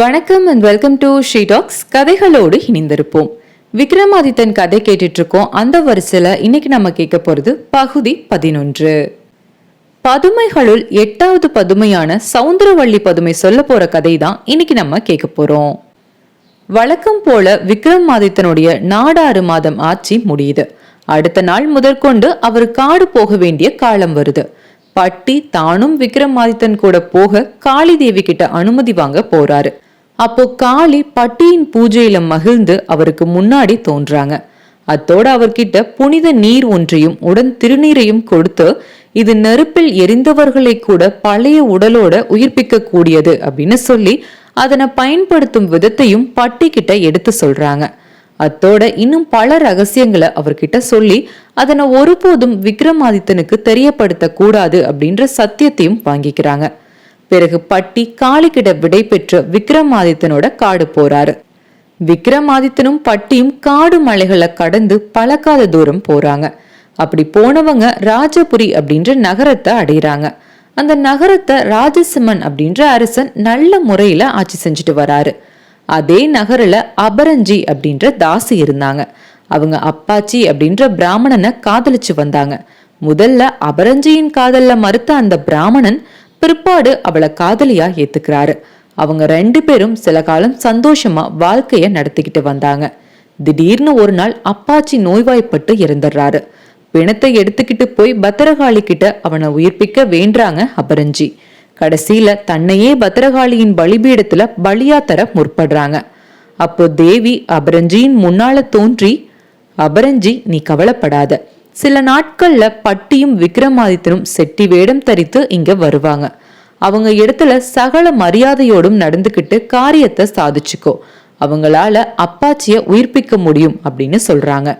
வணக்கம் and welcome to she talks கதைகளோடு இணைந்திருப்போம். விக்ரமாதித்தன் கதை கேட்டுட்டு இருக்கோம் அந்த வரிசையில் இன்னைக்கு நம்ம கேட்க போகிறது பகுதி பதினொன்று. பதுமைகளுள் எட்டாவது பதுமையான சவுந்தரவள்ளி பதுமை சொல்ல போற கதை தான் இன்னைக்கு நம்ம கேட்க போறோம். வழக்கம் போல விக்ரமாதித்தனுடைய நாடாறு மாதம் ஆட்சி முடியுது. அடுத்த நாள் முதற்கொண்டு அவர் காடு போக வேண்டிய காலம் வருது. பட்டி தானும் விக்ரமாதித்தன் கூட போக காளி தேவி கிட்ட அனுமதி வாங்க போறாரு. அப்போ காளி பட்டியின் பூஜையில மகிழ்ந்து அவருக்கு முன்னாடி தோன்றாங்க. அத்தோட அவர்கிட்ட புனித நீர் ஒன்றையும் உடன் திருநீரையும் கொடுத்து இது நெருப்பில் எரிந்தவர்களை கூட பழைய உடலோட உயிர்ப்பிக்க கூடியது அப்படின்னு சொல்லி அதனை பயன்படுத்தும் விதத்தையும் பட்டி கிட்ட எடுத்து சொல்றாங்க. அத்தோட இன்னும் பல ரகசியங்களை அவர்கிட்ட சொல்லி அதனை ஒருபோதும் விக்ரமாதித்தனுக்கு தெரியப்படுத்த கூடாது அப்படின்ற சத்தியத்தையும் வாங்கிக்கிறாங்க. பிறகு பட்டி காளிக்கிட விடை பெற்று விக்ரமாதித்தனோட காடு போறாரு. விக்ரமாதித்தனும் பட்டியும் காடு மலைகளை கடந்து பழக்காத தூரம் போறாங்க. அப்படி போனவங்க ராஜபுரி அப்படின்ற நகரத்தை அடையிறாங்க. அந்த நகரத்தை ராஜசிம்மன் அப்படின்ற அரசன் நல்ல முறையில ஆட்சி செஞ்சுட்டு வராரு. அதே நகரில் அபரஞ்சி அப்படின்ற தாசி இருந்தாங்க. அவங்க அப்பாச்சி அப்படின்ற பிராமணனை காதலிச்சு வந்தாங்க. முதல்ல அபரஞ்சியின் காதல்ல மறுத்த அந்த பிராமணன் பிற்பாடு அவளை காதலியா ஏத்துக்கிறாரு. அவங்க ரெண்டு பேரும் சில காலம் சந்தோஷமா வாழ்க்கைய நடத்திக்கிட்டு வந்தாங்க. திடீர்னு ஒரு நாள் அப்பாச்சி நோய்வாய்ப்பட்டு இறந்துடுறாரு. பிணத்தை எடுத்துக்கிட்டு போய் பத்திரகாளி கிட்ட அவனை உயிர்ப்பிக்க வேண்டாங்க அபரஞ்சி. கடைசியில தன்னையே பத்திரகாளியின் பலிபீடத்துல பலியா தர முற்படுறாங்க. அப்போ தேவி அபரஞ்சியின் முன்னால தோன்றி அபரஞ்சி நீ கவலைப்படாத. சில நாட்கள்ல பட்டியும் விக்ரமாதித்தனும் செட்டி வேடம் தரித்து இங்க வருவாங்க. அவங்க இடத்துல சகல மரியாதையோடும் நடந்துக்கிட்டு காரியத்தை சாதிச்சுக்கோ. அவங்களால அப்பாச்சிய உயிர்ப்பிக்க முடியும் அப்படின்னு சொல்றாங்க.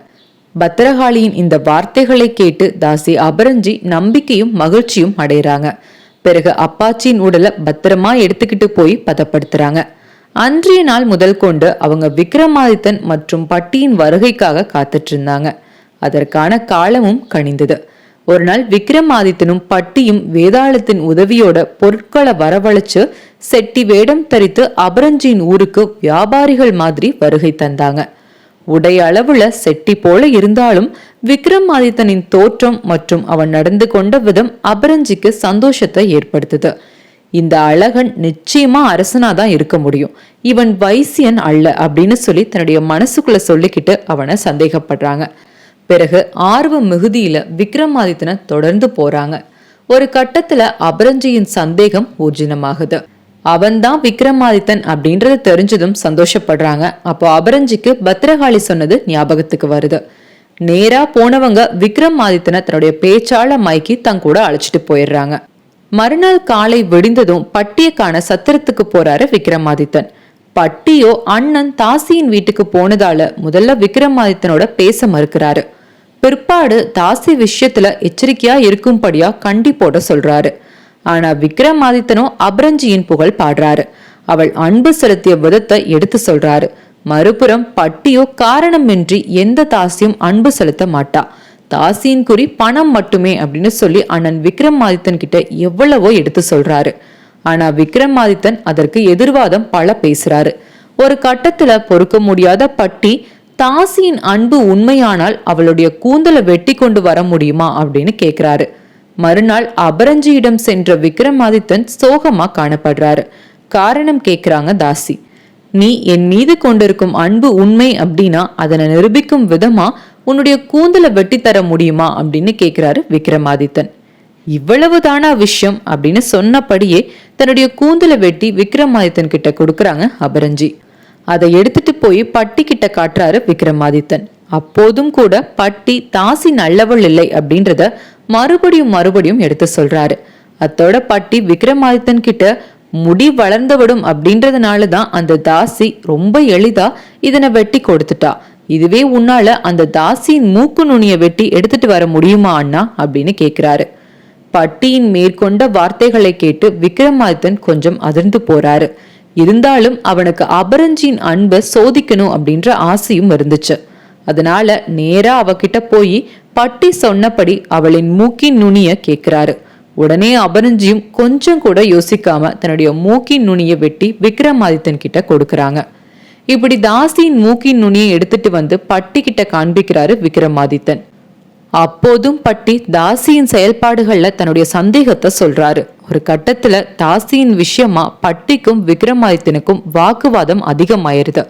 பத்திரகாளியின் இந்த வார்த்தைகளை கேட்டு தாசி அபரஞ்சி நம்பிக்கையும் மகிழ்ச்சியும் அடைகிறாங்க பிறகு அப்பாச்சியின் உடலை பத்திரமா எடுத்துக்கிட்டு போய் பதப்படுத்துறாங்க. அன்றைய நாள் முதல் கொண்டு அவங்க விக்ரமாதித்தன் மற்றும் பட்டியின் வருகைக்காக காத்துட்டு இருந்தாங்க அதற்கான காலமும் கணிந்தது ஒரு நாள் விக்ரமாதித்தனும் பட்டியும் வேதாளத்தின் உதவியோட பொருட்களை வரவழைச்சு செட்டி வேடம் தரித்து அபரஞ்சியின் ஊருக்கு வியாபாரிகள் மாதிரி வருகை தந்தாங்க. உடை அளவுல செட்டி போல இருந்தாலும் விக்ரமாதித்தனின் தோற்றம் மற்றும் அவன் நடந்து கொண்ட விதம் அபரஞ்சிக்கு சந்தோஷத்தை ஏற்படுத்துது. இந்த அழகன் நிச்சயமா அரசனாதான் இருக்க முடியும். இவன் வைசியன் அல்ல அப்படின்னு சொல்லி தன்னுடைய மனசுக்குள்ள சொல்லிக்கிட்டு அவனை சந்தேகப்படுறாங்க. பிறகு ஆர்வ மிகுதியில விக்ரமாதித்தனை தொடர்ந்து போறாங்க. ஒரு கட்டத்துல அபரஞ்சியின் சந்தேகம் ஊர்ஜினமாகுது. அவன்தான் விக்ரமாதித்தன் அப்படின்றத தெரிஞ்சதும் சந்தோஷப்படுறாங்க. அப்போ அபரஞ்சிக்கு பத்ரகாளி சொன்னது ஞாபகத்துக்கு வருது. நேரா போனவங்க விக்ரமாதித்தனை தன்னுடைய பேச்சாள மைக்கி தன் கூட அழைச்சிட்டு போயிடுறாங்க. மறுநாள் காலை விடிந்ததும் பட்டியக்கான காண சத்திரத்துக்கு போறாரு விக்ரமாதித்தன். பட்டியோ அண்ணன் தாசியின் வீட்டுக்கு போனதால முதல்ல விக்ரமாதித்தனோட பேச மறுக்கிறாரு. பிற்பாடு தாசி விஷயத்துல எச்சரிக்கையா இருக்கும்படியா கண்டி போட சொல்றாரு. ஆனா விக்ரமாதித்தனோ அபரஞ்சியின் புகழ் பாடுறாரு. அவள் அன்பு செலுத்திய விதத்தை எடுத்து சொல்றாரு. மறுபுறம் பட்டியோ காரணமின்றி எந்த தாசியும் அன்பு செலுத்த மாட்டா. தாசியின் குறி பணம் மட்டுமே அப்படின்னு சொல்லி அண்ணன் விக்ரமாதித்தன் கிட்ட எவ்வளவோ எடுத்து சொல்றாரு. ஆனா விக்ரமாதித்தன் அதற்கு எதிர்வாதம் பல பேசுறாரு. ஒரு கட்டத்துல பொறுக்க முடியாத பட்டி தாசியின் அன்பு உண்மையானால் அவளுடைய கூந்தலை வெட்டி கொண்டு வர முடியுமா அப்படின்னு கேக்குறாரு. மறுநாள் அபரஞ்சியிடம் சென்ற விக்ரமாதித்தன் சோகமா காணப்படுறாரு. காரணம் கேக்குறாங்க தாசி. நீ என் மீது கொண்டிருக்கும் அன்பு உண்மை அப்படின்னா அதனை நிரூபிக்கும் விதமா உன்னுடைய கூந்தலை வெட்டி தர முடியுமா அப்படின்னு கேக்குறாரு விக்ரமாதித்தன். இவ்வளவுதானா விஷயம் அப்படின்னு சொன்னபடியே தன்னுடைய கூந்தலை வெட்டி விக்ரமாதித்தன் கிட்ட கொடுக்குறாங்க அபரஞ்சி. அதை எடுத்துட்டு போய் பட்டி கிட்ட காட்டுறாரு விக்ரமாதித்தன். அப்போதும் கூட பட்டி தாசி நல்லவள் இல்லை அப்படின்றத மறுபடியும் மறுபடியும் எடுத்து சொல்றாரு. அத்தோட பட்டி விக்ரமாதித்தன் கிட்ட முடி வளர்ந்துவிடும் அப்படின்றதுனால தான் அந்த தாசி ரொம்ப எளிதா இதனை வெட்டி கொடுத்துட்டா. இதுவே உன்னால அந்த தாசியின் மூக்கு நுனிய வெட்டி எடுத்துட்டு வர முடியுமா அண்ணா? அப்படின்னு கேக்குறாரு. பட்டியின் மேற்கொண்ட வார்த்தைகளை கேட்டு விக்ரமாதித்தன் கொஞ்சம் அதிர்ந்து போறாரு. இருந்தாலும் அவனுக்கு அபரஞ்சியின் அன்பை சோதிக்கணும் அப்படின்ற ஆசையும் இருந்துச்சு. அதனால நேரா அவகிட்ட போய் பட்டி சொன்னபடி அவளின் மூக்கின் நுனிய கேட்கிறாரு. உடனே அபரஞ்சியும் கொஞ்சம் கூட யோசிக்காம தன்னுடைய மூக்கின் நுனியை வெட்டி விக்ரமாதித்தன் கிட்ட கொடுக்கறாங்க. இப்படி தாசியின் மூக்கின் நுனியை எடுத்துட்டு வந்து பட்டி கிட்ட காண்பிக்கிறாரு விக்ரமாதித்தன். அப்போதும் பட்டி தாசியின் செயல்பாடுகள்ல தன்னுடைய சந்தேகத்தை சொல்றாரு. ஒரு கட்டத்துல தாசியின் விஷயமா பட்டிக்கும் விக்ரமாதித்தனுக்கும் வாக்குவாதம் அதிகமாயிருது.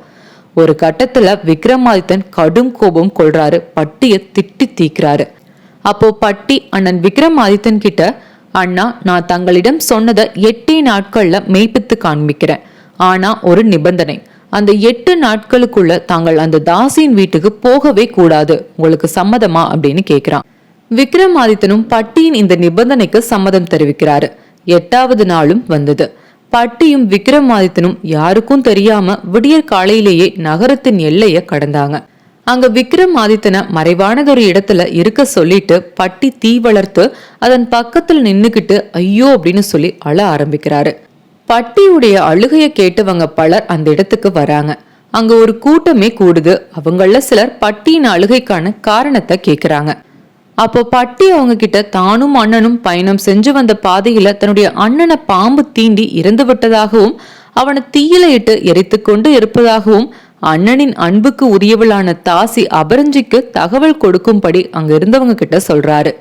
ஒரு கட்டத்துல விக்ரமாதித்தன் கடும் கோபம் கொள்றாரு. பட்டிய திட்டி தீக்கிறாரு. அப்போ பட்டி அண்ணன் விக்ரமாதித்தன் கிட்ட அண்ணா நான் தங்களிடம் சொன்னதை எட்டு நாட்கள்ல மெய்ப்பித்து காண்பிக்கிறேன். ஆனா ஒரு நிபந்தனை. அந்த எட்டு நாட்களுக்குள்ள தாங்கள் அந்த தாசியின் வீட்டுக்கு போகவே கூடாது. உங்களுக்கு சம்மதமா? அப்படின்னு கேக்குறான். விக்ரமாதித்தனும் பட்டியின் இந்த நிபந்தனைக்கு சம்மதம் தெரிவிக்கிறாரு. எட்டாவது நாளும் வந்தது. பட்டியும் விக்ரமாதித்தனும் யாருக்கும் தெரியாம விடியற் காலையிலேயே நகரத்தின் எல்லைய கடந்தாங்க. அங்க விக்ரமாதித்தனை மறைவானதொரு இடத்துல இருக்க சொல்லிட்டு பட்டி தீ வளர்த்து அதன் பக்கத்துல நின்னுக்கிட்டு ஐயோ அப்படின்னு சொல்லி அழ ஆரம்பிக்கிறாரு. பட்டியுடைய அழுகைய கேட்டவங்க பலர் அந்த இடத்துக்கு வராங்க. அங்க ஒரு கூட்டமே கூடுது. அவங்கள சிலர் பட்டியின் அழுகைக்கான காரணத்தை கேக்குறாங்க. அப்போ பட்டி அவங்க கிட்ட தானும் அண்ணனும் பயணம் செஞ்சு வந்த பாதையில தன்னுடைய அண்ணனை பாம்பு தீண்டி இறந்து விட்டதாகவும் அவனை தீயில இட்டு எரித்து கொண்டு இருப்பதாகவும் அண்ணனின் அன்புக்கு உரியவளான தாசி அபரஞ்சிக்கு தகவல் கொடுக்கும்படி அங்க இருந்தவங்க கிட்ட சொல்றாரு.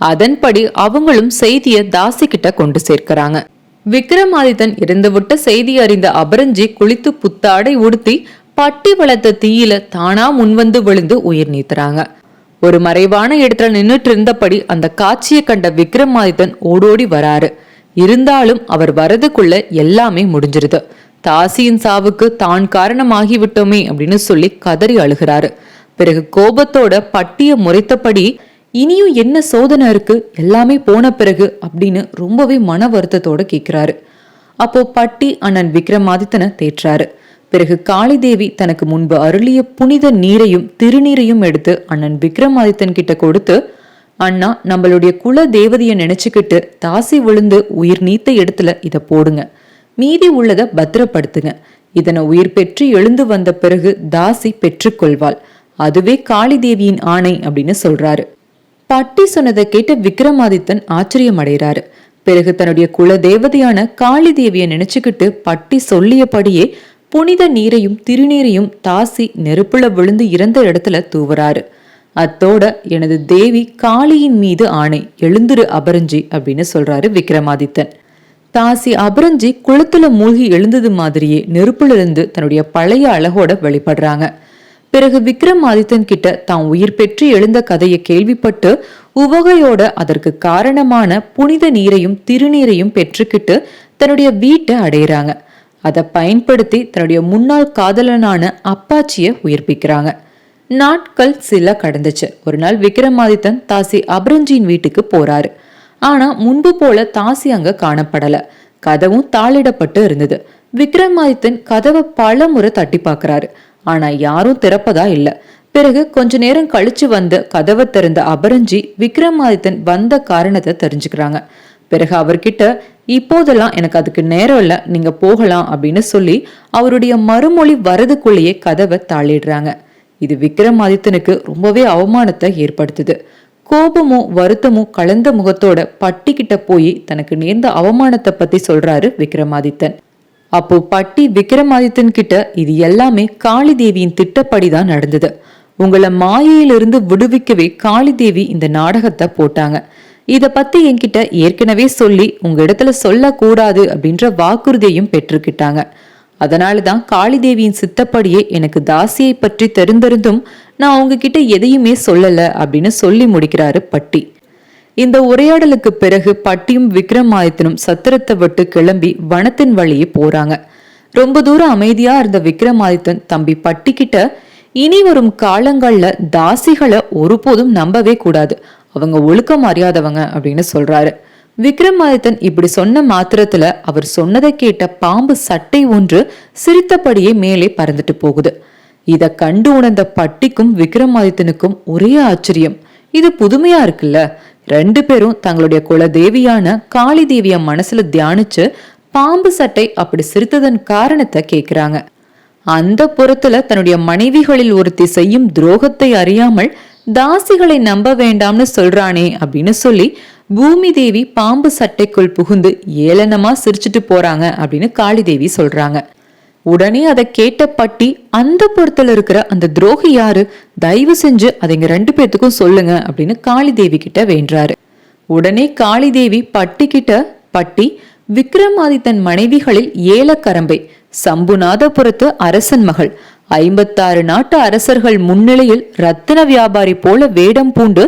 அதன்படி அவங்களும் செய்திய தாசி கிட்ட கொண்டு சேர்க்கிறாங்க. விக்ரமாதித்தன் இறந்துவிட்ட செய்தி அறிந்த அபரஞ்சி குளித்து புத்தாடை உடுத்தி பட்டி வளர்த்த தீயில தானா முன்வந்து விழுந்து உயிர் நீத்துறாங்க. ஒரு மறைவான இடத்துல நின்னுட்டு இருந்தபடி அந்த காட்சியை கண்ட விக்ரமாதித்தன் ஓடோடி வராரு. இருந்தாலும் அவர் வரதுக்குள்ள எல்லாமே முடிஞ்சிருது. தாசியின் சாவுக்கு தான் காரணமாகி விட்டோமே அப்படின்னு சொல்லி கதறி அழுகிறாரு. பிறகு கோபத்தோட பட்டிய முறைத்தபடி இனியும் என்ன சோதனை இருக்கு? எல்லாமே போன பிறகு அப்படின்னு ரொம்பவே மன வருத்தத்தோட கேட்கிறாரு. அப்போ பட்டி அண்ணன் விக்ரமாதித்தனை தேற்றாரு. பிறகு காளிதேவி தனக்கு முன்பு அருளிய புனித நீரையும் திருநீரையும் எடுத்து அண்ணன் விக்ரமாதித்தன் கிட்ட கொடுத்து அண்ணா நம்மளுடைய குல தேவதையை நினைச்சுக்கிட்டு தாசி விழுந்து உயிர் நீத்த இடத்துல இதை போடுங்க. மீதி உள்ளதை பத்திரப்படுத்துங்க. இதனை உயிர் பெற்று எழுந்து வந்த பிறகு தாசி பெற்றுக்கொள்வாள். அதுவே காளிதேவியின் ஆணை அப்படின்னு சொல்றாரு. பட்டி சொன்னதை கேட்ட விக்ரமாதித்தன் ஆச்சரியம் அடைகிறாரு பிறகு தன்னுடைய குல தேவதையான காளி தேவியை நினைச்சுக்கிட்டு பட்டி சொல்லியபடியே புனித நீரையும் திருநீரையும் தாசி நெருப்புல விழுந்து இறந்த இடத்துல தூவுறாரு. அத்தோட எனது தேவி காளியின் மீது ஆணை எழுந்துரு அபரஞ்சி அப்படின்னு சொல்றாரு விக்ரமாதித்தன். தாசி அபரஞ்சி குளத்துல மூழ்கி எழுந்தது மாதிரியே நெருப்பிலிருந்து தன்னுடைய பழைய அழகோட வெளிப்படுறாங்க. பிறகு விக்ரமாதித்தன் கிட்ட தான் உயிர் பெற்று எழுந்த கதையை கேள்விப்பட்டு உவகையோட அதற்கு காரணமான புனித நீரையும் திருநீரையும் பெற்றுக்கிட்டு தன்னுடைய வீட்டை அடையிறாங்க. அதை பயன்படுத்தி தன்னுடைய முன்னாள் காதலனான அப்பாச்சியை உயிர்ப்பிக்கிறாங்க. நாட்கள் சில கடந்துச்சு. ஒரு நாள் விக்ரமாதித்தன் தாசி அபரஞ்சியின் வீட்டுக்கு போறாரு. ஆனா முன்பு போல தாசி அங்க காணப்படல. கதவும் தாளிடப்பட்டு இருந்தது. விக்ரமாதித்தன் கதவை பல முறை தட்டி பார்க்கறாரு. ஆனா யாரும் திறப்பதா இல்ல. பிறகு கொஞ்ச நேரம் கழிச்சு வந்து கதவை திறந்த அபரஞ்சி விக்ரமாதித்தன் வந்த காரணத்தை தெரிஞ்சுக்கிறாங்க. பிறகு அவர்கிட்ட இப்போதெல்லாம் எனக்கு அதுக்கு நேரம் இல்ல நீங்க போகலாம் அப்படின்னு சொல்லி அவருடைய மறுமொழி வரதுக்குள்ளேயே கதவை தாளிடுறாங்க. இது விக்ரமாதித்தனுக்கு ரொம்பவே அவமானத்தை ஏற்படுத்துது. கோபமும் வருத்தமும் கலந்த முகத்தோட பட்டி கிட்ட போய் தனக்கு நேர்ந்த அவமானத்தை பத்தி சொல்றாரு விக்ரமாதித்தன். அப்போ பட்டி விக்ரமாதித்தன் கிட்ட இது எல்லாமே காளி தேவியின் திட்டப்படிதான் நடந்தது. உங்களை மாயையிலிருந்து விடுவிக்கவே காளி தேவி இந்த நாடகத்தை போட்டாங்க. இத பத்தி என்கிட்ட ஏற்கனவே சொல்லி உங்க இடத்துல சொல்லக்கூடாது அப்படின்ற வாக்குறுதியையும் பெற்றுக்கிட்டாங்க அதனாலதான் காளிதேவியின் சித்தப்படியே எனக்கு தாசியை பற்றி தெரிந்திருந்தும் நான் உங்ககிட்ட எதையுமே சொல்லல அப்படின்னு சொல்லி முடிக்கிறாரு பட்டி. இந்த உரையாடலுக்கு பிறகு பட்டியும் விக்ரமாதித்தனும் சத்திரத்தை விட்டு கிளம்பி வனத்தின் வழியே போறாங்க. ரொம்ப தூரம் அமைதியா இருந்த விக்ரமாதித்தன் தம்பி பட்டிக்கிட்ட இனி வரும் காலங்கள்ல தாசிகளை ஒருபோதும் நம்பவே கூடாது. அவங்க ஒழுக்கம் அறியாதவங்க அப்படின்னு சொல்றாரு. விக்ரமாதித்தன் இப்படி சொன்ன மாத்திரத்துல அவர் சொன்னதை கேட்ட பாம்பு சட்டை ஒன்று சிரித்தபடியே மேலே பறந்துட்டு போகுது. இத கண்டு உணர்ந்த பட்டிக்கும் விக்ரமாதித்தனுக்கும் ஒரே ஆச்சரியம். இது புதுமையா இருக்குல்ல? ரெண்டு பேரும் தங்களுடைய குல தேவியான காளி தேவிய மனசுல தியானிச்சு பாம்பு சட்டை அப்படி சிரித்ததன் காரணத்தை கேக்குறாங்க. அந்த புறத்துல தன்னுடைய மனைவிகளில் ஒருத்தி செய்யும் துரோகத்தை அறியாமல் தாசிகளை நம்ப வேண்டாம்னு சொல்றானே அப்படின்னு சொல்லி பூமி தேவி பாம்பு சட்டைக்குள் புகுந்து ஏளனமா சிரிச்சிட்டு போறாங்க அப்படின்னு காளி தேவி சொல்றாங்க. உடனே அதை கேட்ட பட்டி அந்த புறத்துல இருக்கிற அந்த துரோகி யாரு? தயவு செஞ்சு அதை இங்க ரெண்டு பேர்த்துக்கும் சொல்லுங்க அப்படின்னு காளி தேவி கிட்ட வேண்டாரு உடனே காளி தேவி பட்டி கிட்ட பட்டி விக்ரமாதித்தன் மனைவிகளில் ஏலக்கரம்பை சம்புநாதபுரத்து அரசன் மகள் ஐம்பத்தாறு நாட்டு அரசர்கள் முன்னிலையில் ரத்தின வியாபாரி போல வேடம் பூண்டு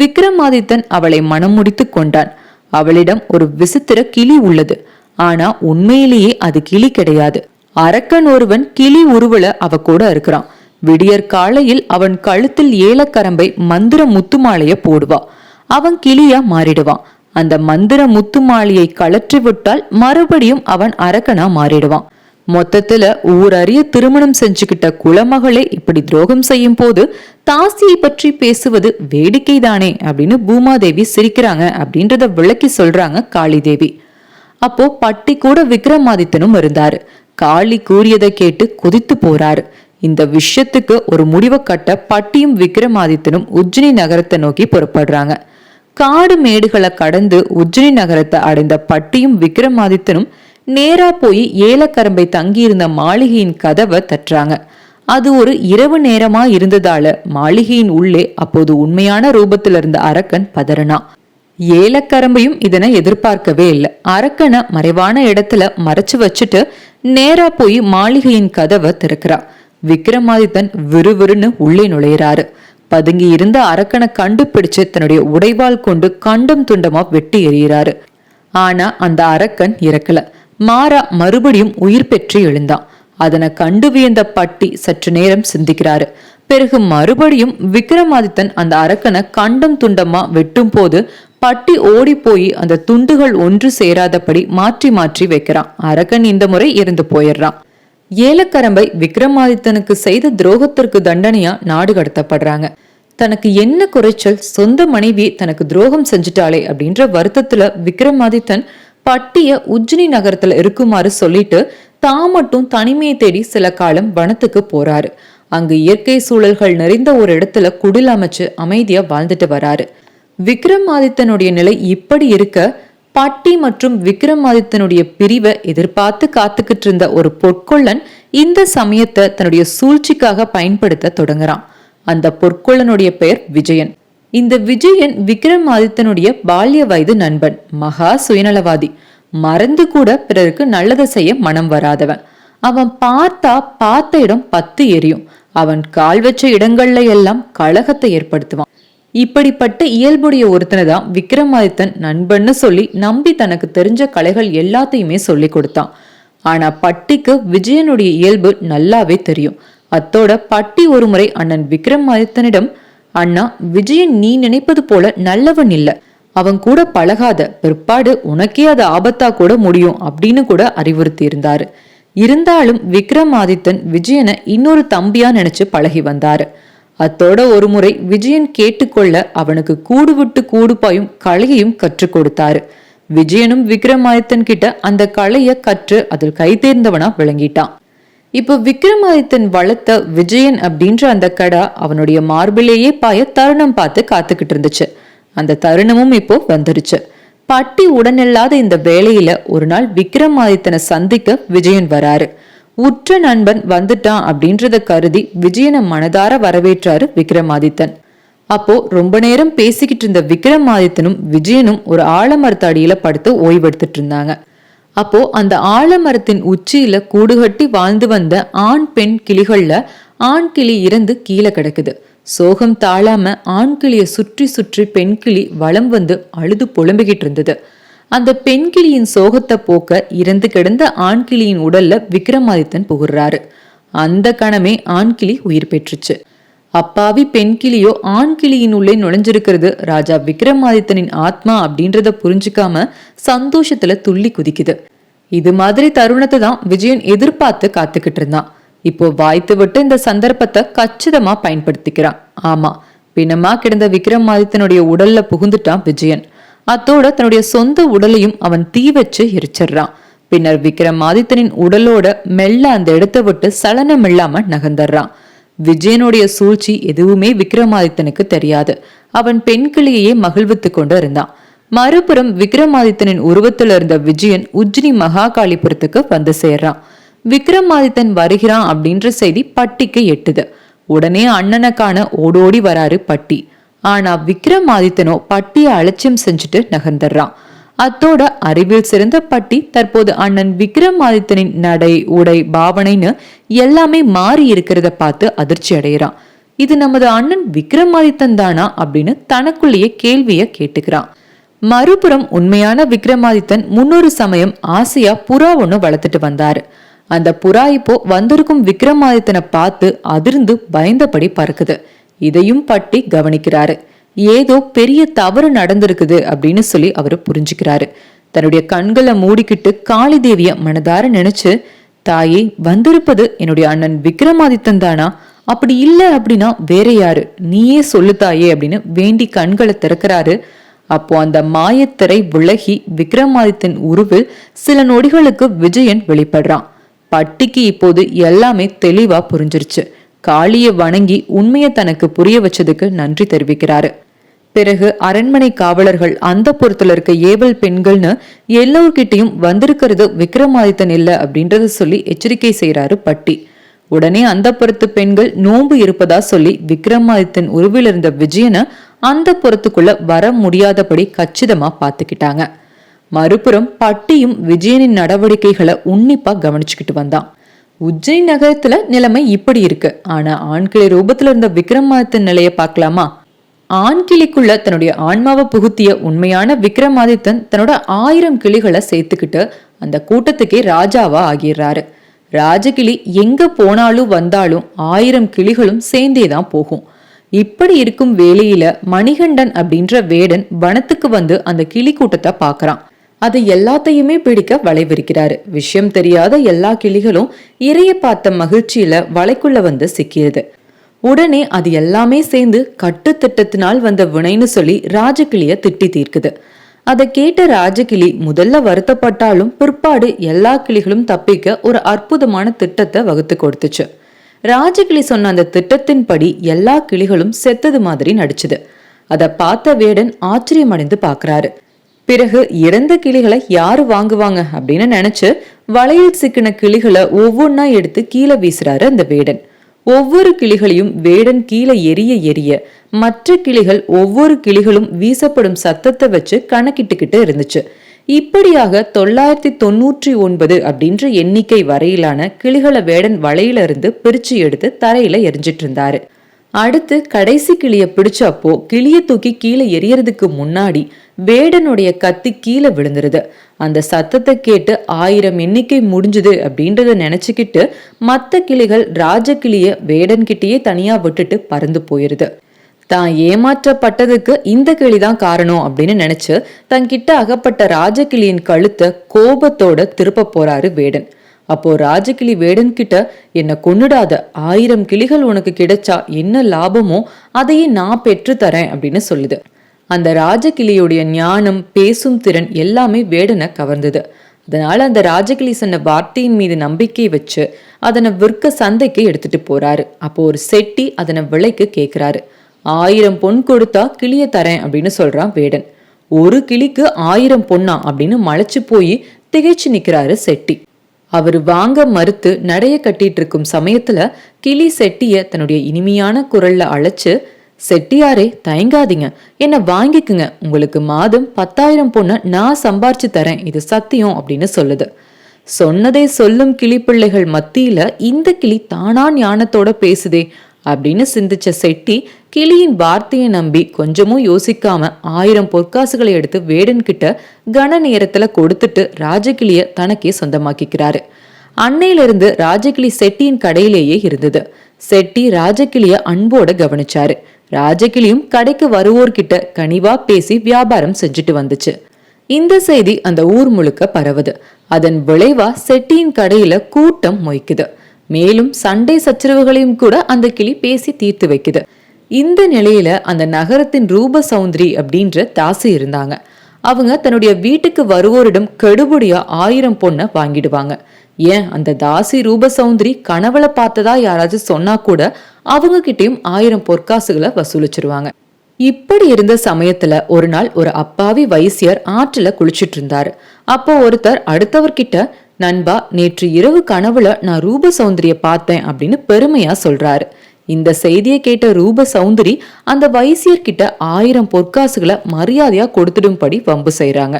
விக்ரமாதித்தன் அவளை மனம் முடித்து கொண்டான். அவளிடம் ஒரு விசித்திர கிளி உள்ளது. ஆனா உண்மையிலேயே அது கிளி கிடையாது. அரக்கன் ஒருவன் கிளி உருவல அவ கூட இருக்கிறான். விடியற் காலையில் அவன் கழுத்தில் ஏலக்கரம்பை மந்திர முத்துமாலைய போடுவா. அவன் கிளியா மாறிடுவான் அந்த மந்திர முத்துமாலையை கழற்றி விட்டால் மறுபடியும் அவன் அரக்கனா மாறிடுவான். மொத்தத்துல ஊர் அறிய திருமணம் செஞ்சுக்கிட்ட குலமகளே இப்படி துரோகம் செய்யும் போது தாசியை பற்றி பேசுவது வேடிக்கைதானே அப்படின்னு பூமாதேவி சிரிக்கிறாங்க அப்படின்றத விளக்கி சொல்றாங்க காளி தேவி அப்போ பட்டி கூட விக்ரமாதித்தனும் இருந்தாரு. காளி கூறியதை கேட்டு குதித்து போறாரு. இந்த விஷயத்துக்கு ஒரு முடிவை கட்ட பட்டியும் விக்ரமாதித்தனும் உஜ்ஜினி நகரத்தை நோக்கி புறப்படுறாங்க. காடு மேடுகளை கடந்து உஜ்ஜினி நகரத்தை அடைந்த பட்டியும் விக்ரமாதித்தனும் நேரா போய் ஏலக்கரம்பை தங்கியிருந்த மாளிகையின் கதவை தட்டுறாங்க. அது ஒரு இரவு நேரமா இருந்ததால மாளிகையின் உள்ளே அப்போது உண்மையான ரூபத்தில் இருந்த அரக்கன் பதறனா. ஏலக்கரம்பையும் இதனை எதிர்பார்க்கவே இல்லை. அரக்கனை மறைவான இடத்துல மறைச்சு வச்சுட்டு நேரா போய் மாளிகையின் கதவை திறக்கிறா. விக்ரமாதித்தன் விறுவிறுன்னு உள்ளே நுழையிறாரு. பதுங்கி இருந்த அரக்கனை கண்டுபிடிச்சு தன்னுடைய உடைவால் கொண்டு கண்டம் துண்டமா வெட்டி எறிகிறாரு. ஆனா அந்த அரக்கன் இறக்கல. மாறா மறுபடியும் உயிர் பெற்று எழுந்தான். அதனை கண்டு வியந்த பட்டி சற்று நேரம் சிந்திக்கிறாரு. பிறகு மறுபடியும் விக்ரமாதித்தன் அந்த அரக்கனை கண்டம் துண்டமா வெட்டும் போது பட்டி ஓடி போய் அந்த துண்டுகள் ஒன்று சேராதபடி மாற்றி மாற்றி வைக்கிறான். அரக்கன் இந்த முறை இருந்து போயிடுறான். ஏலக்கரம்பை விக்ரமாதித்தனுக்கு செய்த துரோகத்திற்கு தண்டனையா நாடு கடத்தப்படுறாங்க. தனக்கு என்ன குறைச்சல் சொந்த மனைவி தனக்கு துரோகம் செஞ்சுட்டாளே அப்படின்ற வருத்தத்துல விக்ரமாதித்தன் பட்டிய உஜ்ஜினி நகரத்துல இருக்குமாறு சொல்லிட்டு தான் மட்டும் தனிமையை தேடி சில காலம் வனத்துக்கு போறாரு. அங்கு இயற்கை சூழல்கள் நிறைந்த ஒரு இடத்துல குடில் அமைச்சு அமைதியா வாழ்ந்துட்டு வராரு. விக்ரமாதித்தனுடைய நிலை இப்படி இருக்க பட்டி மற்றும் விக்ரமாதித்தனுடைய பிரிவை எதிர்பார்த்து காத்துக்கிட்டு இருந்த ஒரு பொற்கொள்ளன் இந்த சமயத்தை தன்னுடைய சூழ்ச்சிக்காக பயன்படுத்த தொடங்குறான். அந்த பொற்கொள்ளனுடைய பெயர் விஜயன். இந்த விஜயன் விக்ரமாதித்தனுடைய பால்ய வயது நண்பன் மகா சுயநலவாதி. மறந்து கூட பிறருக்கு நல்லதை செய்ய மனம் வராதவன். அவன் பார்த்தா பார்த்த இடம் பத்து எரியும். அவன் கால் வச்ச இடங்கள்ல எல்லாம் கழகத்தை ஏற்படுத்துவான். இப்படிப்பட்ட இயல்புடைய ஒருத்தனை தான் விக்ரமாதித்தன் நண்பன்னு சொல்லி நம்பி தனக்கு தெரிஞ்ச கலைகள் எல்லாத்தையுமே சொல்லி கொடுத்தான். ஆனா பட்டிக்கு விஜயனுடைய இயல்பு நல்லாவே தெரியும். அத்தோட பட்டி ஒரு முறை அண்ணன் விக்ரமாதித்தனிடம் அண்ணா விஜயன் நீ நினைப்பது போல நல்லவன் இல்ல. அவன் கூட பழகாத பிற்பாடு உனக்கே அது ஆபத்தா கூட முடியும் அப்படின்னு கூட அறிவுறுத்தி இருந்தாரு இருந்தாலும் விக்ரமாதித்தன் விஜயனை இன்னொரு தம்பியா நினைச்சு பழகி வந்தாரு. அத்தோட ஒரு முறை விஜயன் கேட்டுக்கொள்ள அவனுக்கு கூடு விட்டு கூடு பாயும் கலையையும் கற்றுக் கொடுத்தாரு. விஜயனும் விக்ரமாதித்தன் கிட்ட அந்த கலைய கற்று அதில் கைதேர்ந்தவனா விளங்கிட்டான். இப்போ விக்ரமாதித்தன் வளர்த்த விஜயன் அப்படின்ற அந்த கடா அவனுடைய மார்பிலேயே பாய தருணம் பார்த்து காத்துக்கிட்டு இருந்துச்சு. அந்த தருணமும் இப்போ வந்துருச்சு. பட்டி உடனில்லாத இந்த வேலையில ஒரு நாள் விக்ரமாதித்தனை சந்திக்க விஜயன் வராரு. உற்ற நண்பன் வந்துட்டான் அப்படின்றத கருதி விஜயனை மனதார வரவேற்றாரு விக்ரமாதித்தன். அப்போ ரொம்ப நேரம் பேசிக்கிட்டு இருந்த விக்ரமாதித்தனும் விஜயனும் ஒரு ஆலமரத்தடியில படுத்து ஓய்வெடுத்துட்டு இருந்தாங்க. அப்போ அந்த ஆலமரத்தின் உச்சியில கூடுகட்டி வாழ்ந்து வந்த ஆண் பெண் கிளிகள்ல ஆண் கிளி இறந்து கீழே கிடக்குது. சோகம் தாழாம ஆண் கிளிய சுற்றி சுற்றி பெண் கிளி வளம் வந்து அழுது புலம்பிக்கிட்டு இருந்தது. அந்த பெண் கிளியின் சோகத்தை போக்க இறந்து கிடந்த ஆண் கிளியின் உடல்ல விக்ரமாதித்தன் புகுறாரு. அந்த கணமே ஆண் கிளி உயிர் பெற்றுச்சு. அப்பாவி பெண் கிளியோ ஆண் கிளியின் உள்ளே நுழைஞ்சிருக்கிறது. ராஜா விக்ரமாதித்தனின் ஆத்மா அப்படின்றத புரிஞ்சுக்காம சந்தோஷத்துல துள்ளி குதிக்குது. இது மாதிரி தருணத்தை தான் விஜயன் எதிர்பார்த்து காத்துக்கிட்டு இருந்தான். இப்போ வாய்த்து விட்டு இந்த சந்தர்ப்பத்தை கச்சிதமா பயன்படுத்திக்கிறான். ஆமா பிணமா கிடந்த விக்ரமாதித்தனுடைய உடல்ல புகுந்துட்டான் விஜயன். அத்தோட தன்னுடைய சொந்த உடலையும் அவன் தீ வச்சு எரிச்சிடுறான். பின்னர் விக்ரமாதித்தனின் உடலோட மெல்ல அந்த இடத்தை விட்டு சலனம் இல்லாம நகர்ந்துடுறான். விஜயனுடைய சூழ்ச்சி எதுவுமே விக்ரமாதித்தனுக்கு தெரியாது. அவன் பெண் கிளியையே மகிழ்வித்து கொண்டு இருந்தான் மறுபுறம் விக்ரமாதித்தனின் உருவத்தில் இருந்த விஜயன் உஜ்ஜினி மகாகாளிபுரத்துக்கு வந்து சேர்றான். விக்ரமாதித்தன் வருகிறான் அப்படின்ற செய்தி பட்டிக்கு எட்டுது. உடனே அண்ணனை காண ஓடோடி வராரு பட்டி. ஆனா விக்ரமாதித்தனோ பட்டியை அலட்சியம் செஞ்சுட்டு நகர்ந்துடுறான். அத்தோட அறிவில் சிறந்த பட்டி தற்போது அண்ணன் விக்ரமாதித்தனின் நடை உடை பாவனைன்னு எல்லாமே மாறி இருக்கிறத பார்த்து அதிர்ச்சி அடைகிறான். இது நமது அண்ணன் விக்ரமாதித்தன் தானா அப்படின்னு தனக்குள்ளேயே கேள்வியை கேட்டுக்கிறான். மறுபுறம் உண்மையான விக்ரமாதித்தன் முன்னொரு சமயம் ஆசையா புறா ஒண்ணு வளர்த்துட்டு வந்தாரு. அந்த புறா இப்போ வந்திருக்கும் விக்ரமாதித்தனை பார்த்து அதிர்ந்து பயந்தபடி பறக்குது. இதையும் பட்டி கவனிக்கிறாரு. ஏதோ பெரிய தவறு நடந்திருக்குது அப்படின்னு சொல்லி அவர் புரிஞ்சுக்கிறாரு. தன்னுடைய கண்களை மூடிக்கிட்டு காளி தேவிய மனதார நினைச்சு தாயே வந்திருப்பது என்னுடைய அண்ணன் விக்ரமாதித்தன் தானா அப்படி இல்லை அப்படின்னா வேற யாரு? நீயே சொல்லு தாயே அப்படின்னு வேண்டி கண்களை திறக்கிறாரு. அப்போ அந்த மாயத்திரை விலகி விக்ரமாதித்தன் உருவில் சில நொடிகளுக்கு விஜயன் வெளிப்படுறான். பட்டிக்கு இப்போது எல்லாமே தெளிவா புரிஞ்சிருச்சு. காளியை வணங்கி உண்மையை தனக்கு புரிய வச்சதுக்கு நன்றி தெரிவிக்கிறாரு. பிறகு அரண்மனை காவலர்கள் அந்த புறத்துல இருக்க ஏவல் பெண்கள்னு எல்லோர்கிட்டையும் வந்திருக்கிறது விக்ரமாதித்தன் இல்லை அப்படின்றத சொல்லி எச்சரிக்கை செய்கிறாரு பட்டி. உடனே அந்த புறத்து பெண்கள் நோன்பு இருப்பதா சொல்லி விக்ரமாதித்தன் உருவில் இருந்த விஜயனை அந்த புறத்துக்குள்ள வர முடியாதபடி கச்சிதமா பார்த்துக்கிட்டாங்க. மறுபுறம் பட்டியும் விஜயனின் நடவடிக்கைகளை உன்னிப்பா கவனிச்சுக்கிட்டு வந்தான். உஜ்ஜயினி நகரத்துல நிலைமை இப்படி இருக்கு. ஆனா ஆண்கிளை ரூபத்துல இருந்த விக்ரமாதித்தன் நிலைய பார்க்கலாமா? ஆண் கிளிக்குள்ள தன்னுடைய ஆன்மாவை புகுத்திய உண்மையான விக்ரமாதித்தன் தன்னோட ஆயிரம் கிளிகளை சேர்த்துக்கிட்டு அந்த கூட்டத்துக்கே ராஜாவா ஆகிடுறாரு. ராஜகிளி எங்க போனாலும் வந்தாலும் ஆயிரம் கிளிகளும் சேர்ந்தே தான் போகும். இப்படி இருக்கும் வேலையில மணிகண்டன் அப்படின்ற வேடன் வனத்துக்கு வந்து அந்த கிளி கூட்டத்தை பாக்குறான் அது எல்லாத்தையுமே பிடிக்க வளைவிருக்கிறாரு. விஷயம் தெரியாத எல்லா கிளிகளும் இறைய பார்த்த மகிழ்ச்சியில வலைக்குள்ள வந்து சிக்கியது உடனே அது எல்லாமே சேர்ந்து கட்டுத்திட்டத்தினால் வந்த வினைன்னு சொல்லி ராஜகிளிய திட்டி தீர்க்குது. அதை கேட்ட ராஜகிளி முதல்ல வருத்தப்பட்டாலும் பிற்பாடு எல்லா கிளிகளும் தப்பிக்க ஒரு அற்புதமான திட்டத்தை வகுத்து கொடுத்துச்சு. ராஜகிளி சொன்ன அந்த திட்டத்தின்படி எல்லா கிளிகளும் செத்தது மாதிரி நடிச்சுது. அதை பார்த்த வேடன் ஆச்சரியமடைந்து பார்க்கறாரு. பிறகு இறந்த கிளிகளை யாரு வாங்குவாங்க அப்படின்னு நினைச்சு வலையில் சிக்கின கிளிகளை ஒவ்வொன்னா எடுத்து கீழே வீசுறாரு அந்த வேடன். ஒவ்வொரு கிளிகளையும் வேடன் கீழே எரிய எரிய மற்ற கிளிகள் ஒவ்வொரு கிளிகளும் வீசப்படும் சத்தத்தை வச்சு கணக்கிட்டுக்கிட்டு இருந்துச்சு. இப்படியாக தொள்ளாயிரத்தி தொண்ணூற்றி ஒன்பது அப்படின்ற எண்ணிக்கை வரையிலான கிளிகளை வேடன் வலையிலிருந்து பிரிச்சு எடுத்து தரையில எரிஞ்சிட்டு இருந்தாரு. அடுத்து கடைசி கிளிய பிடிச்சப்போ கிளிய தூக்கி கீழே எரியறதுக்கு முன்னாடி வேடனுடைய கத்தி கீழே விழுந்துருது. அந்த சத்தத்தை கேட்டு ஆயிரம் எண்ணிக்கை முடிஞ்சுது அப்படின்றத நினைச்சுக்கிட்டு மத்த கிளிகள் ராஜகிளிய வேடன்கிட்டயே தனியா விட்டுட்டு பறந்து போயிருது. தான் ஏமாற்றப்பட்டதுக்கு இந்த கிளிதான் காரணம் அப்படின்னு நினைச்சு தன்கிட்ட அகப்பட்ட ராஜகிளியின் கழுத்தை கோபத்தோட திருப்ப போறாரு வேடன். அப்போ ராஜகிளி வேடன் கிட்ட என்னை கொன்னுடாத ஆயிரம் கிளிகள் உனக்கு கிடைச்சா என்ன லாபமோ அதையே நான் பெற்று தரேன் அப்படின்னு சொல்லுது. அந்த ராஜகிளியுடைய ஞானம் பேசும் திறன் எல்லாமே வேடனை கவர்ந்தது. அதனால அந்த ராஜகிளி சொன்ன வார்த்தையின் மீது நம்பிக்கை வச்சு அதனை விற்க சந்தைக்கு எடுத்துட்டு போறாரு. அப்போ ஒரு செட்டி அதனை விலைக்கு கேட்கிறாரு ஆயிரம் பொன் கொடுத்தா கிளிய தரேன் அப்படின்னு சொல்றான் வேடன். ஒரு கிளிக்கு ஆயிரம் பொண்ணா அப்படின்னு மலைச்சு போய் திகைச்சு நிக்கிறாரு செட்டி. அவர் வாங்க மறுத்து நடைய கட்டிட்டு இருக்கும் சமயத்துல கிளி செட்டிய தன்னுடைய இனிமையான குரல்ல அழைச்சு செட்டியாரே தயங்காதீங்க. என்ன வாங்கிக்குங்க. உங்களுக்கு மாதம் பத்தாயிரம் பொண்ணை நான் சம்பாரிச்சு தரேன். இது சத்தியம் அப்படின்னு சொல்லுது. சொன்னதை சொல்லும் கிளி பிள்ளைகள் மத்தியில இந்த கிளி தானா ஞானத்தோட பேசுதே. அப்படின்னு சிந்திச்ச செட்டி கிளியின் வார்த்தையை நம்பி கொஞ்சமும் யோசிக்காம ஆயிரம் பொற்காசுகளை எடுத்து வேடன் கிட்ட கன நேரத்துல கொடுத்துட்டு ராஜகிளிய தனக்கே சொந்தமாக்கிக்கிறாரு. அன்னையிலிருந்து ராஜகிளி செட்டியின் கடையிலேயே இருந்தது. செட்டி ராஜகிளிய அன்போட கவனிச்சாரு. ராஜகிளியும் கடைக்கு வருவோர்கிட்ட கனிவா பேசி வியாபாரம் செஞ்சுட்டு வந்துச்சு. இந்த செய்தி அந்த ஊர் முழுக்க பரவுது. அதன் விளைவா செட்டியின் கடையில கூட்டம் மொய்க்குது. மேலும் சண்டை சச்சரவுகளையும் கூட அந்த கிளி பேசி தீர்த்து வைக்குது. இந்த நிலையில அந்த நகரத்தின் ரூப சௌந்தரி அப்படின்ற தாசி இருந்தாங்க. அவங்க தன்னுடைய வீட்டுக்கு வருவோரிடம் கெடுபடியா ஆயிரம் பொண்ணை வாங்கிடுவாங்க. ஏன்? அந்த தாசி ரூப சௌந்தரி கனவுல பார்த்ததா யாராச்சும் சொன்னா கூட அவங்க கிட்டயும் ஆயிரம் பொற்காசுகளை வசூலிச்சிருவாங்க. இப்படி இருந்த சமயத்துல ஒரு நாள் ஒரு அப்பாவி வைசியர் ஆற்றுல குளிச்சிட்டு இருந்தாரு. அப்போ ஒருத்தர் அடுத்தவர்கிட்ட நண்பா நேற்று இரவு கனவுல நான் ரூப சௌந்தரிய பார்த்தேன் அப்படின்னு பெருமையா சொல்றாரு. இந்த செய்தியை கேட்ட ரூப சௌந்தரி அந்த வைசியர்கிட்ட ஆயிரம் பொற்காசுகளை மரியாதையா கொடுத்துடும்படி வம்பு செய்றாங்க.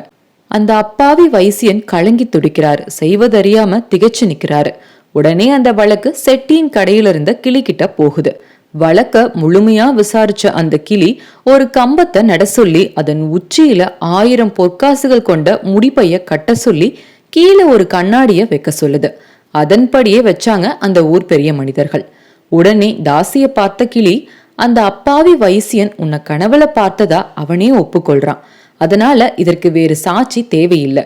அந்த அப்பாவி வைசியன் கலங்கி துடிக்கிறாரு. செய்வதறியாம திகைச்சு நிக்கிறாரு. உடனே அந்த வழக்கு செட்டியின் கடையில இருந்த கிளிக்கிட்ட போகுது. வழக்க முழுமையா விசாரிச்ச அந்த கிளி ஒரு கம்பத்தை நட சொல்லி அதன் உச்சியில ஆயிரம் பொற்காசுகள் கொண்ட முடிப்பைய கட்ட சொல்லி கீழே ஒரு கண்ணாடிய வைக்க சொல்லுது. அதன்படியே வச்சாங்க அந்த ஊர் பெரிய மனிதர்கள். உடனே தாசிய பார்த்த கிளி அந்த அப்பாவி வைசியன் உன்னை கனவுல பார்த்ததா அவனே ஒப்புக்கொள்றான். அதனால இதற்கு வேறு சாட்சி தேவையில்லை.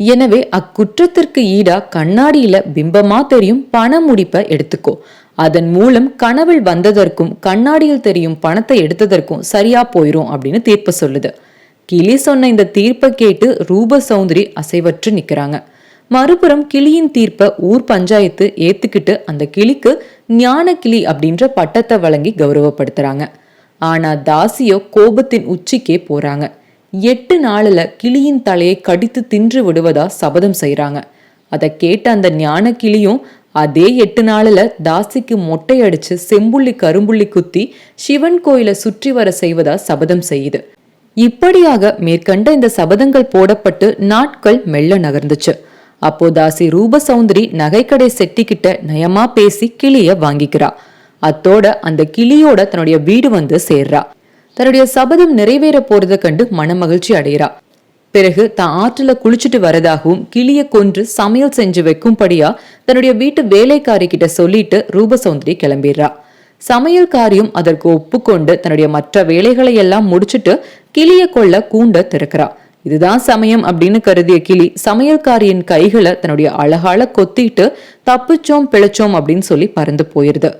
எனவே அக்குற்றத்திற்கு ஈடா கண்ணாடியில பிம்பமா தெரியும் பண முடிப்பை எடுத்துக்கோ. அதன் மூலம் கனவில் வந்ததற்கும் கண்ணாடியில் தெரியும் பணத்தை எடுத்ததற்கும் சரியா போயிரும் அப்படின்னு தீர்ப்பு சொல்லுது. கிளி சொன்ன இந்த தீர்ப்பை கேட்டு ரூப சௌந்தரி அசைவற்று நிக்கிறாங்க. மறுபுறம் கிளியின் தீர்ப்பை ஊர் பஞ்சாயத்து ஏத்துக்கிட்டு அந்த கிளிக்கு ஞான கிளி அப்படின்ற பட்டத்தை வழங்கி கௌரவப்படுத்துறாங்க. ஆனா தாசியோ கோபத்தின் உச்சிக்கே போறாங்க. எட்டு நாளில் கிளியின் தலையை கடித்து தின்று விடுவதா சபதம் செய்கிறாங்க அதை கேட்ட அந்த ஞான கிளியும் அதே எட்டு நாளில் தாசிக்கு மொட்டை அடிச்சு செம்புள்ளி கரும்புள்ளி குத்தி சிவன் கோயிலை சுற்றி வர செய்வதா சபதம் செய்யுது. இப்படியாக மேற்கண்ட இந்த சபதங்கள் போடப்பட்டு நாட்கள் மெல்ல நகர்ந்துச்சு. அப்போ தாசி ரூபசௌந்தரி நகைக்கடை செட்டிக்கிட்ட நயமா பேசி கிளிய வாங்கிக்கிறா. அத்தோட அந்த கிளியோட தன்னுடைய வீடு வந்து சேர்றா. தன்னுடைய சபதம் நிறைவேற போறத கண்டு மனமகிழ்ச்சி அடைகிறா. பிறகு தான் ஆற்றுல குளிச்சுட்டு வரதாகவும் கிளிய கொன்று சமையல் செஞ்சு வைக்கும்படியா தன்னுடைய வீட்டு வேலைக்காரி கிட்ட சொல்லிட்டு ரூபசௌந்தரி கிளம்பிடுறா. சமையல்காரியும் அதற்கு ஒப்புக்கொண்டு தன்னுடைய மற்ற வேலைகளை எல்லாம் முடிச்சுட்டு கிளிய கொள்ள கூண்ட திறக்கிறா இதுதான் சமயம் அப்படின்னு கருதிய கிளி சமையல்காரியின் கைகளை தன்னுடைய அழகால கொத்திட்டு தப்பிச்சோம் பிழைச்சோம் அப்படின்னு சொல்லி பறந்து போயிருது.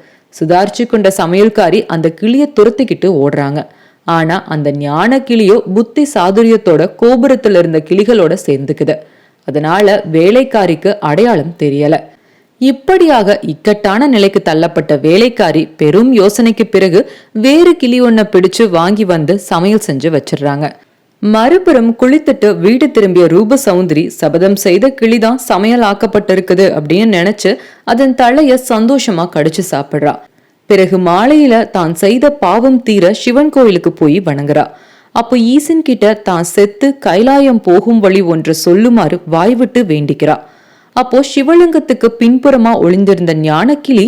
சுதாரிச்சு கொண்ட சமையல்காரி அந்த கிளிய துரத்திக்கிட்டு ஓடுறாங்க. ஆனா அந்த ஞான கிளியோ புத்தி சாதுரியத்தோட கோபுரத்துல இருந்த கிளிகளோட சேர்ந்துக்குது. அதனால வேலைக்காரிக்கு அடையாளம் தெரியல. இப்படியாக இக்கட்டான நிலைக்கு தள்ளப்பட்ட வேலைக்காரி பெரும் யோசனைக்கு பிறகு வேறு கிளி ஒன்ன பிடிச்சு வாங்கி வந்து சமையல் செஞ்சு வச்சிடுறாங்க. மறுபுறம் குளித்துட்டு வீடு திரும்பிய ரூப சௌந்தரி சபதம் செய்த கிளிதான் சமையல் ஆக்கப்பட்டிருக்குது அப்படின்னு நினைச்சு அதன் தலைய சந்தோஷமா கடிச்சு சாப்பிடுறா. பிறகு மாலையில தான் செய்த பாவம் தீர சிவன் கோயிலுக்கு போய் வணங்குறா. அப்போ ஈசன் கிட்ட தான் செத்து கைலாயம் போகும் வழி ஒன்று சொல்லுமாறு வாய்விட்டு வேண்டிக்கிறா. அப்போ சிவலிங்கத்துக்கு பின்புறமா ஒளிந்திருந்த ஞானக்கிளி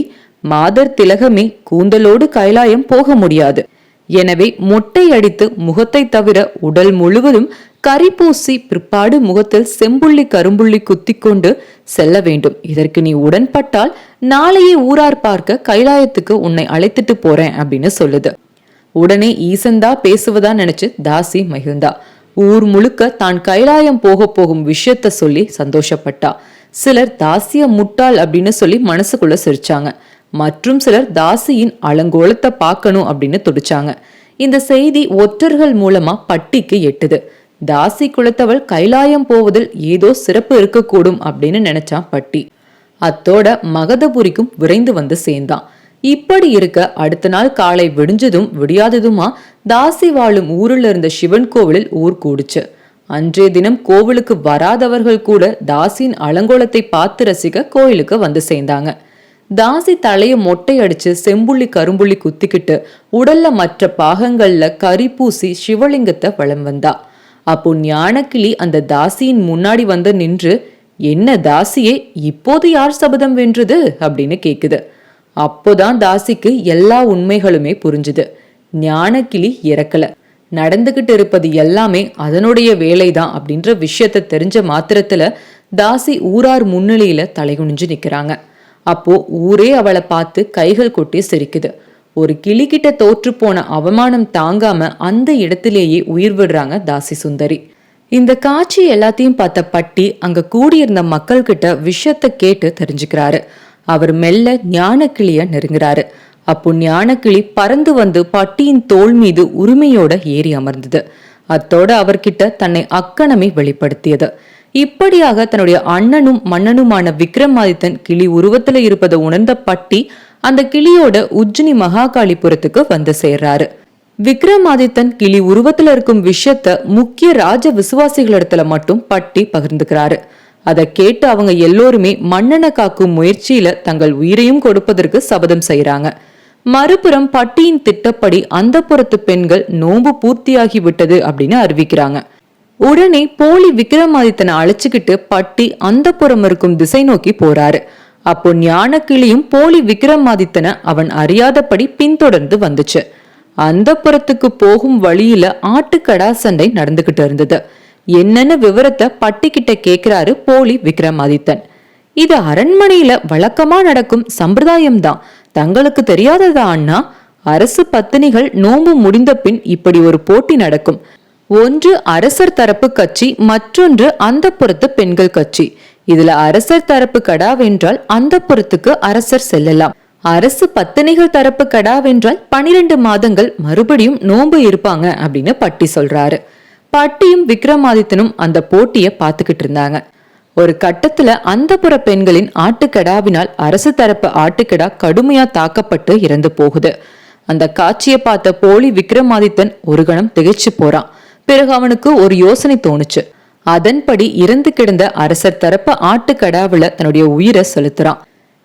மாதர் திலகமே கூந்தலோடு கைலாயம் போக முடியாது. எனவே மொட்டை அடித்து முகத்தை தவிர உடல் முழுவதும் கரி பூசி பிற்பாடு முகத்தில் செம்புள்ளி கரும்புள்ளி குத்தி கொண்டு செல்ல வேண்டும். இதற்கு நீ உடன்பட்டால் நாளையே ஊரார் பார்க்க கைலாயத்துக்கு உன்னை அழைத்துட்டு போறேன் அப்படின்னு சொல்லுது. உடனே ஈசந்தா பேசுவதா நினைச்சு தாசி மகிழ்ந்தா. ஊர் முழுக்க தான் கைலாயம் போக போகும் விஷயத்த சொல்லி சந்தோஷப்பட்டா. சிலர் தாசிய முட்டாள் அப்படின்னு சொல்லி மனசுக்குள்ள சிரிச்சாங்க. மற்றும் சிலர் தாசியின் அலங்கோலத்தை பார்க்கணும் அப்படின்னு துடிச்சாங்க. இந்த செய்தி ஒற்றர்கள் மூலமா பட்டிக்கு எட்டுது. தாசி குலத்தவள் கைலாயம் போவதில் ஏதோ சிறப்பு இருக்கக்கூடும் அப்படின்னு நினைச்சான் பட்டி. அத்தோட மகதபுரிக்கும் விரைந்து வந்து சேர்ந்தான். இப்படி இருக்க அடுத்த நாள் காலை விடிஞ்சதும் விடியாததுமா தாசி வாழும் ஊரில் இருந்த சிவன் கோவிலில் ஊர் கூடுச்சு. அன்றைய தினம் கோவிலுக்கு வராதவர்கள் கூட தாசியின் அலங்கோலத்தை பார்த்து ரசிக்க கோயிலுக்கு வந்து சேர்ந்தாங்க. தாசி தலைய மொட்டை அடிச்சு செம்புள்ளி கரும்புள்ளி குத்திக்கிட்டு உடல்ல மற்ற பாகங்கள்ல கறி பூசி சிவலிங்கத்தை வளம் வந்தா. அப்போ ஞானக்கிளி அந்த தாசியின் முன்னாடி வந்து நின்று என்ன தாசியே இப்போது யார் சபதம் வென்றது? அப்படின்னு கேக்குது. அப்போதான் தாசிக்கு எல்லா உண்மைகளுமே புரிஞ்சுது. ஞானக்கிளி இறக்கல. நடந்துகிட்டு இருப்பது எல்லாமே அதனுடைய வேலைதான் அப்படின்ற விஷயத்த தெரிஞ்ச மாத்திரத்துல தாசி ஊரார் முன்னிலையில தலைகுனிஞ்சு நிக்கிறாங்க. அப்போ ஊரே அவளை பார்த்து கைகள் கொட்டி சிரிக்குது. ஒரு கிளிகிட்ட தோற்று போன அவமானம் தாங்காம அந்த இடத்திலேயே உயிர் விடுறாங்க தாசி சுந்தரி. இந்த காட்சி எல்லாத்தையும் பார்த்த பட்டி அங்க கூடியிருந்த மக்கள் கிட்ட விஷயத்த கேட்டு தெரிஞ்சுக்கிறாரு. அவர் மெல்ல ஞானக்கிளிய நெருங்குறாரு. அப்போ ஞானக்கிளி பறந்து வந்து பட்டியின் தோல் மீது உரிமையோட ஏறி அமர்ந்தது. அத்தோட அவர்கிட்ட தன்னை அக்கணமே வெளிப்படுத்தியது. இப்படியாக தன்னுடைய அண்ணனும் மன்னனுமான விக்ரமாதித்தன் கிளி உருவத்துல இருப்பதை உணர்ந்த பட்டி அந்த கிளியோட உஜ்ஜினி மகாகாளிபுரத்துக்கு வந்து சேர்றாரு. விக்ரமாதித்தன் கிளி உருவத்துல இருக்கும் விஷயத்த முக்கிய ராஜ விசுவாசிகளிடத்துல மட்டும் பட்டி பகிர்ந்துக்கிறாரு. அதை கேட்டு அவங்க எல்லோருமே மன்னனை காக்கும் முயற்சியில தங்கள் உயிரையும் கொடுப்பதற்கு சபதம் செய்யறாங்க மறுபுறம் பட்டியின் திட்டப்படி அந்த புறத்து பெண்கள் நோன்பு பூர்த்தியாகி விட்டது அப்படின்னு அறிவிக்கிறாங்க. உடனே போலி விக்ரமாதித்தனை அழைச்சுக்கிட்டு பட்டி அந்த புறம் இருக்கும் திசை நோக்கி போறாரு. அப்போ ஞானக்கிளியும் போலி விக்ரமாதித்தனை அவன் அறியாதபடி பின்தொடர்ந்து வந்துச்சு. அந்த புறத்துக்கு போகும் வழியில ஆட்டுக்கடா சண்டை நடந்துகிட்டு இருந்தது. என்னன்னு விவரத்தை பட்டிக்கிட்ட கேக்குறாரு போலி விக்ரமாதித்தன். இது அரண்மனையில வழக்கமா நடக்கும் சம்பிரதாயம் தான் தங்களுக்கு தெரியாததா அண்ணா? அரசு பத்தினிகள் நோன்பு முடிந்த பின் இப்படி ஒரு போட்டி நடக்கும். ஒன்று அரசர் தரப்பு கட்சி மற்றொன்று அந்த புறத்து பெண்கள் கட்சி. இதுல அரசர் தரப்பு கடாவென்றால் அந்த புறத்துக்கு அரசர் செல்லலாம். அரசு பத்தினிகள் தரப்பு கடாவென்றால் பனிரெண்டு மாதங்கள் மறுபடியும் நோன்பு இருப்பாங்க அப்படின்னு பட்டி சொல்றாரு. பட்டியும் விக்ரமாதித்தனும் அந்த போட்டிய பார்த்துக்கிட்டு இருந்தாங்க. ஒரு கட்டத்துல அந்த புற பெண்களின் ஆட்டுக்கடாவினால் அரசு தரப்பு ஆட்டுக்கடா கடுமையா தாக்கப்பட்டு இறந்து போகுது. அந்த காட்சியை பார்த்த போலி விக்ரமாதித்தன் ஒரு கணம் திகைச்சு போறான். பிறகு அவனுக்கு ஒரு யோசனை தோணுச்சு. அதன்படி இறந்து கிடந்த அரசர் தரப்பு ஆட்டுக்கடாவுல தன்னுடைய உயிரை செலுத்துறான்.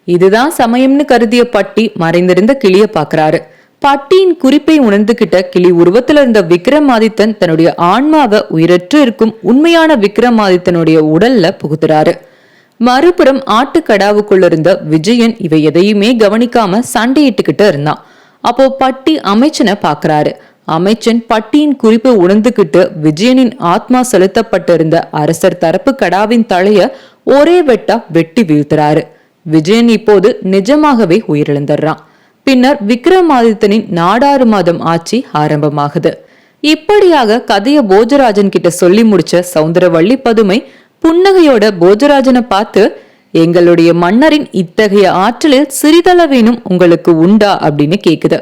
இதுதான் சமயம்னு கருதிய பட்டி மறைந்திருந்த கிளிய பாக்குறாரு பட்டியின் குறிப்பை உணர்ந்துகிட்ட கிளி உருவத்துல இருந்த விக்ரமாதித்தன் தன்னுடைய ஆன்மாவை உயிரற்று இருக்கும் உண்மையான விக்ரமாதித்தனுடைய உடல்ல புகுத்துறாரு. மறுபுறம் ஆட்டுக்கடாவுக்குள்ள இருந்த விஜயன் இவை எதையுமே கவனிக்காம சண்டையிட்டுக்கிட்டு இருந்தான். அப்போ பட்டி அமைச்சனை பாக்குறாரு அமைச்சன் பட்டியின் குறிப்பை உணர்ந்துகிட்டு விஜயனின் ஆத்மா செலுத்தப்பட்டிருந்த அரசர் தரப்பு கடாவின் தலைய ஒரே வெட்டா வெட்டி வீழ்த்துறாரு. விஜயன் இப்போது நிஜமாகவே உயிரிழந்துடுறான். பின்னர் விக்ரமாதித்தனின் நாடாறு மாதம் ஆட்சி ஆரம்பமாகுது. இப்படியாக கதைய போஜராஜன் கிட்ட சொல்லி முடிச்ச சவுந்தரவள்ளி பதுமை புன்னகையோட போஜராஜனை பார்த்து எங்களுடைய மன்னரின் இத்தகைய ஆற்றலில் சிறிதளவேனும் உங்களுக்கு உண்டா? அப்படின்னு கேக்குது.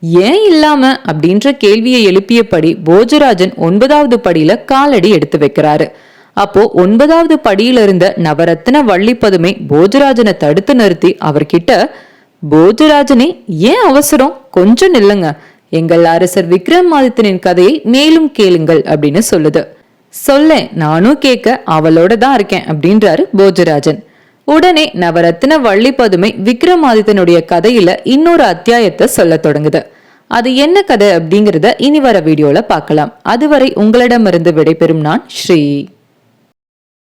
ஏன் இல்லாம? அப்படின்ற கேள்வியை எழுப்பியபடி போஜராஜன் ஒன்பதாவது படியில காலடி எடுத்து வைக்கிறாரு. அப்போ ஒன்பதாவது படியில இருந்த நவரத்ன வள்ளி பதுமை போஜராஜனை தடுத்து நிறுத்தி அவர்கிட்ட போஜராஜனே ஏன் அவசரம்? கொஞ்சம் நில்லுங்க. எங்கள் அரசர் விக்ரமாதித்தனின் கதையை மேலும் கேளுங்கள் அப்படின்னு சொல்லுது. சொல்லேன் நானும் கேட்க அவளோட தான் இருக்கேன் அப்படின்றாரு போஜராஜன் உடனே நவரத்ன வள்ளி பதுமை விக்ரமாதித்தனுடைய கதையில இன்னொரு அத்தியாயத்தை சொல்ல தொடங்குது. அது என்ன கதை அப்படிங்கறத இனி வர வீடியோல பார்க்கலாம். அதுவரை உங்களிடமிருந்து விடைபெறும் நான் ஸ்ரீ